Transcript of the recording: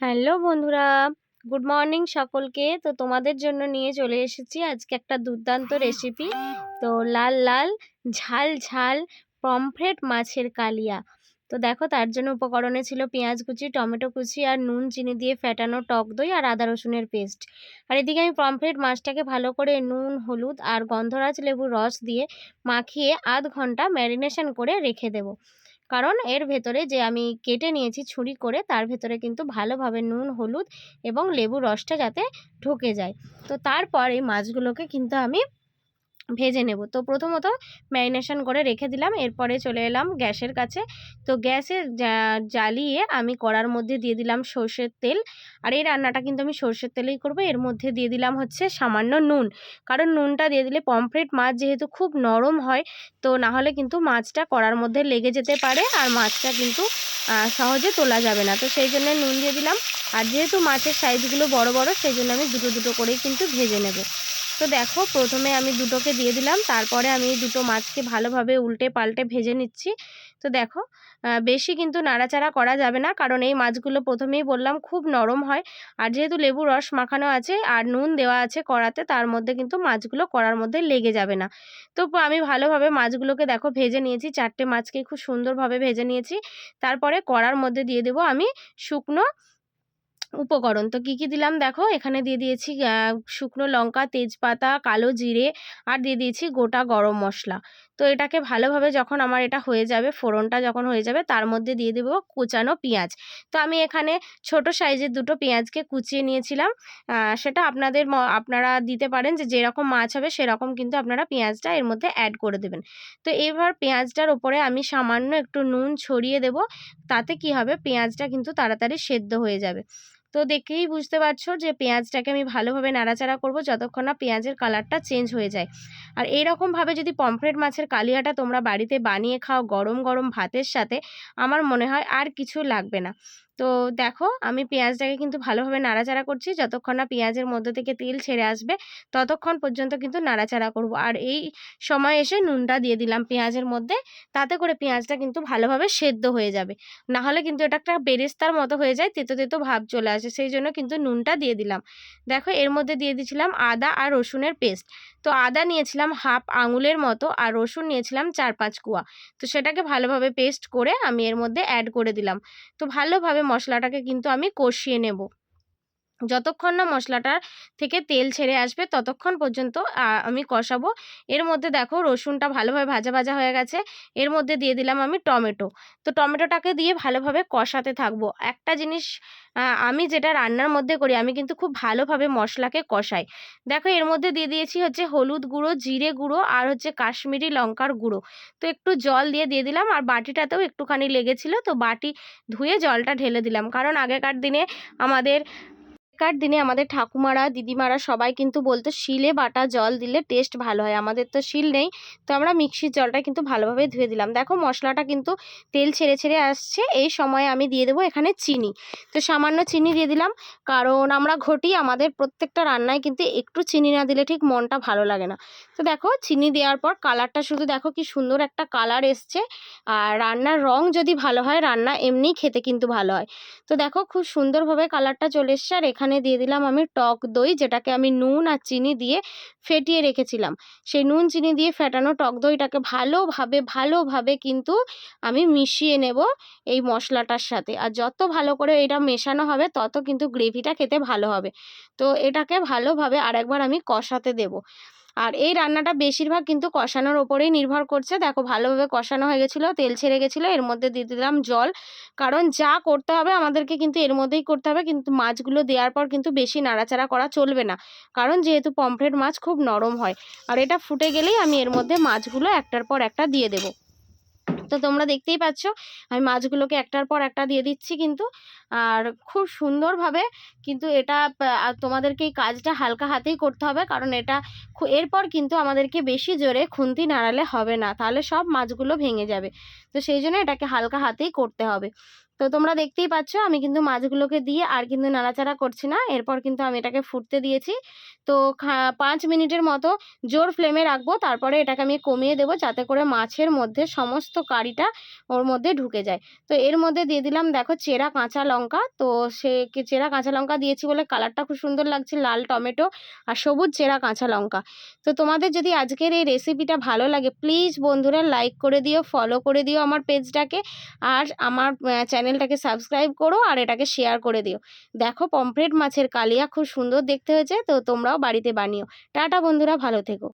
Hello বন্ধুরা, good morning সকলকে। তো তোমাদের জন্য নিয়ে চলে এসেছি আজকে একটা দুর্দান্ত রেসিপি। তো লাল লাল, ঝাল ঝাল পমফ্রেট মাছের কালিয়া। তো দেখো তার জন্য উপকরণে ছিল পেঁয়াজ কুচি, টমেটো কুচি আর নুন, চিনি দিয়ে ফেটানো টক দই আর আদা রসুনের পেস্ট। আর এদিকে আমি পমফ্রেট মাছটাকে ভালো করে নুন, হলুদ আর গন্ধরাজ লেবুর রস দিয়ে মাখিয়ে আধ ঘণ্টা ম্যারিনেশন করে রেখে দেবো। কারণ এর ভেতরে যে আমি কেটে নিয়েছি ছুরি করে, তার ভেতরে কিন্তু ভালোভাবে নুন, হলুদ এবং লেবু রসটা যাতে ঢুকে যায়। তো তারপর এই মাছগুলোকে কিন্তু আমি ভেজে নেব। তো প্রথমত ম্যারিনেশন করে রেখে দিলাম, এরপরে চলে এলাম গ্যাসের কাছে। তো গ্যাসে জ্বালিয়ে আমি কড়ার মধ্যে দিয়ে দিলাম সর্ষের তেল। আর এই রান্নাটা কিন্তু আমি সর্ষের তেলেই করব, এর মধ্যে দিয়ে দিলাম হচ্ছে সামান্য নুন। কারণ নুনটা দিয়ে দিলে পমফ্রেট মাছ যেহেতু খুব নরম হয়, তো না হলে কিন্তু মাছটা কড়ার মধ্যে লেগে যেতে পারে আর মাছটা কিন্তু সহজে তোলা যাবে না। তো সেই জন্য নুন দিয়ে দিলাম। আর যেহেতু মাছের সাইজগুলো বড় বড়, সেই জন্য আমি দুটো দুটো করেই কিন্তু ভেজে নেব। তো দেখো, প্রথমে আমি দুটোকে দিয়ে দিলাম, তারপরে আমি দুটো মাছকে ভালোভাবে উল্টে পাল্টে ভেজে নিচ্ছি। তো দেখো বেশি কিন্তু নাড়াচাড়া করা যাবে না, কারণ এই মাছগুলো প্রথমেই বললাম খুব নরম হয়। আর যেহেতু লেবু রস মাখানো আছে আর নুন দেওয়া আছে কড়াতে, তার মধ্যে কিন্তু মাছগুলো কড়ার মধ্যে লেগে যাবে না। তো আমি ভালোভাবে মাছগুলোকে দেখো ভেজে নিয়েছি, চারটে মাছকে খুব সুন্দরভাবে ভেজে নিয়েছি। তারপরে কড়ার মধ্যে দিয়ে দেবো আমি শুকনো উপকরণ। তো কী কী দিলাম? দেখো, এখানে দিয়ে দিয়েছি শুকনো লঙ্কা, তেজপাতা, কালো জিরে আর দিয়ে দিয়েছি গোটা গরম মশলা। তো এটাকে ভালোভাবে যখন আমার এটা হয়ে যাবে, ফোড়নটা যখন হয়ে যাবে, তার মধ্যে দিয়ে দেবো কুচানো পেঁয়াজ। তো আমি এখানে ছোট সাইজের দুটো পেঁয়াজকে কুচিয়ে নিয়েছিলাম। সেটা আপনাদের আপনারা দিতে পারেন যে, যেরকম মাছ হবে, সেরকম কিন্তু আপনারা পেঁয়াজটা এর মধ্যে অ্যাড করে দেবেন। তো এবার পেঁয়াজটার ওপরে আমি সামান্য একটু নুন ছড়িয়ে দেব। তাতে কি হবে? পেঁয়াজটা কিন্তু তাড়াতাড়ি সেদ্ধ হয়ে যাবে। তো দেখেই বুঝতে পারছ যে পেঁয়াজটাকে আমি ভালোভাবে নাড়াচাড়া করব যতক্ষণ না পেঁয়াজের কালারটা চেঞ্জ হয়ে যায়। আর এইরকমভাবে যদি পমফ্রেট মাছের কালিয়াটা তোমরা বাড়িতে বানিয়ে খাও গরম গরম ভাতের সাথে, আমার মনে হয় আর কিছু লাগবে না। তো দেখো, আমি পেঁয়াজটাকে কিন্তু ভালোভাবে নাড়াচাড়া করছি। যতক্ষণ না পেঁয়াজের মধ্যে থেকে তেল ছেড়ে আসবে, ততক্ষণ পর্যন্ত কিন্তু নাড়াচাড়া করব। আর এই সময় এসে নুনটা দিয়ে দিলাম পেঁয়াজের মধ্যে। তাতে করে পেঁয়াজটা কিন্তু ভালোভাবে সেদ্ধ হয়ে যাবে। না হলে কিন্তু এটা একটা বেরেস্তার মতো হয়ে যায়, তেতো তেতো ভাব চলে আসে। সেই জন্য কিন্তু নুনটা দিয়ে দিলাম। দেখো, এর মধ্যে দিয়ে দিয়েছিলাম আদা আর রসুনের পেস্ট। তো আদা নিয়েছিলাম হাফ আঙুলের মতো আর রসুন নিয়েছিলাম চার পাঁচ কুয়া। তো সেটাকে ভালোভাবে পেস্ট করে আমি এর মধ্যে অ্যাড করে দিলাম। তো ভালোভাবে মশলাটাকে কিন্তু আমি কষিয়ে নেব। যতক্ষণ না মশলাটার থেকে তেল ছেড়ে আসবে, ততক্ষণ পর্যন্ত আমি কষাবো। এর মধ্যে দেখো রসুনটা ভালোভাবে ভাজা ভাজা হয়ে গেছে। এর মধ্যে দিয়ে দিলাম আমি টমেটো। তো টমেটোটাকে দিয়ে ভালোভাবে কষাতে থাকব। একটা জিনিস আমি যেটা রান্নার মধ্যে করি, আমি কিন্তু খুব ভালোভাবে মশলাকে কষাই। দেখো এর মধ্যে দিয়ে দিয়েছি হচ্ছে হলুদ গুঁড়ো, জিরে গুঁড়ো আর হচ্ছে কাশ্মীরি লঙ্কার গুঁড়ো। তো একটু জল দিয়ে দিয়ে দিলাম আর বাটিটাতেও একটুখানি লেগেছিলো। তো বাটি ধুয়ে জলটা ঢেলে দিলাম। কারণ আগেকার দিনে আমাদের আগেকার দিনে আমাদের ঠাকুমারা, দিদিমারা সবাই কিন্তু বলতো, শিলে বাটা জল দিলে টেস্ট ভালো হয়। আমাদের তো শিল নেই, তো আমরা মিক্সির জলটা কিন্তু ভালোভাবে ধুয়ে দিলাম। দেখো মশলাটা কিন্তু তেল ছেড়ে ছেড়ে আসছে, এই সময় আমি দিয়ে দেবো এখানে চিনি। তো সামান্য চিনি দিয়ে দিলাম, কারণ আমরা ঘটি আমাদের প্রত্যেকটা রান্নায় কিন্তু একটু চিনি না দিলে ঠিক মনটা ভালো লাগে না। তো দেখো চিনি দেওয়ার পর কালারটা শুধু দেখো কি সুন্দর একটা কালার এসছে, আর রান্নার রং যদি ভালো হয়, রান্না এমনি খেতে কিন্তু ভালো হয়। তো দেখো খুব সুন্দরভাবে কালারটা চলে এসছে, আর এখানে এখানে দিয়ে দিলাম আমি টক দই, যেটাকে আমি নুন আর চিনি দিয়ে ফেটিয়ে রেখেছিলাম। সেই নুন, চিনি দিয়ে ফেটানো টক দইটাকে ভালোভাবে ভালোভাবে কিন্তু আমি মিশিয়ে নেব এই মশলাটার সাথে। আর যত ভালো করে এটা মেশানো হবে, তত কিন্তু গ্রেভিটা খেতে ভালো হবে। তো এটাকে ভালোভাবে আরেকবার আমি কষাতে দেবো। আর এই রান্নাটা বেশিরভাগ কিন্তু কষানোর ওপরেই নির্ভর করছে। দেখো ভালোভাবে কষানো হয়ে গেছিল, তেল ছেড়ে গেছিল, এর মধ্যে দিয়ে দিলাম জল। কারণ যা করতে হবে আমাদেরকে কিন্তু এর মধ্যেই করতে হবে, কিন্তু মাছগুলো দেওয়ার পর কিন্তু বেশি নাড়াচাড়া করা চলবে না। কারণ যেহেতু পমফ্রেট মাছ খুব নরম হয়। আর এটা ফুটে গেলেই আমি এর মধ্যে মাছগুলো একটার পর একটা দিয়ে দেবো। তো তোমরা দেখতেই পাচ্ছ, আমি মাছগুলোকে একটার পর একটা দিয়ে দিচ্ছি কিন্তু। আর খুব সুন্দরভাবে কিন্তু এটা তোমাদেরকে এই কাজটা হালকা হাতেই করতে হবে কারণ এটা এরপর কিন্তু আমাদেরকে বেশি জোরে খুন্তি নাড়ালে হবে না, তাহলে সব মাছগুলো ভেঙে যাবে। তো সেই জন্য এটাকে হালকা হাতেই করতে হবে। তো তোমরা দেখতেই পাচ্ছ, আমি কিন্তু মাছগুলোকে দিয়ে আর কিন্তু নাড়াচাড়া করছি না। এরপর কিন্তু আমি এটাকে ফুটতে দিয়েছি। তো পাঁচ মিনিটের মতো জোর ফ্লেমে রাখব, তারপরে এটাকে আমি কমিয়ে দেবো যাতে করে মাছের মধ্যে সমস্ত কারিটা ওর মধ্যে ঢুকে যায়। তো এর মধ্যে দিয়ে দিলাম, দেখো, চেরা কাঁচা লঙ্কা। তো সে চেরা কাঁচা লঙ্কা দিয়েছি বলে কালারটা খুব সুন্দর লাগছে, লাল টমেটো আর সবুজ চেরা কাঁচা লঙ্কা। তো তোমাদের যদি আজকের এই রেসিপিটা ভালো লাগে, প্লিজ বন্ধুরা লাইক করে দিও, ফলো করে দিও আমার পেজটাকে। আর আমার চ্যানেলটাকে সাবস্ক্রাইব করো আর এটাকে শেয়ার করে দিও। দেখো পমফ্রেট মাছের কালিয়া খুব সুন্দর দেখতে হয়েছে, তো তোমরাও বাড়িতে বানিও। টাটা বন্ধুরা, ভালো থেকো।